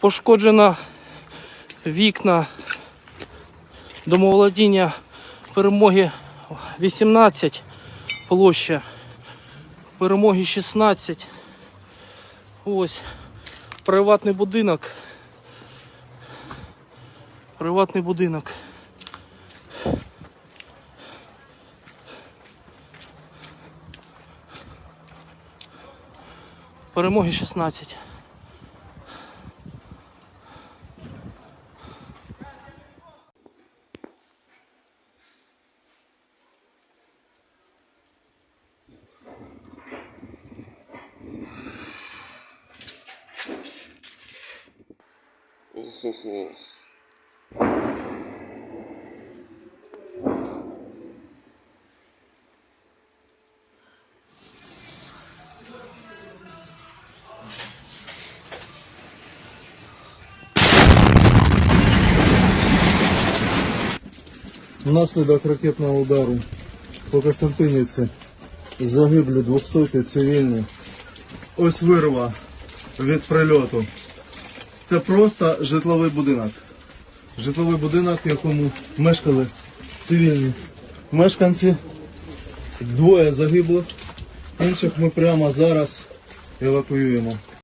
Пошкоджено вікна домоволодіння перемоги 18, площа перемоги 16. Ось приватний будинок. Приватний будинок. Перемоги 16. Ого-го. Внаслідок ракетного удару по Костянтинівці загиблі 200 цивільні. Ось вирва від прильоту. Це просто житловий будинок. Житловий будинок, в якому мешкали цивільні мешканці. Двоє загиблих. Інших ми прямо зараз евакуюємо.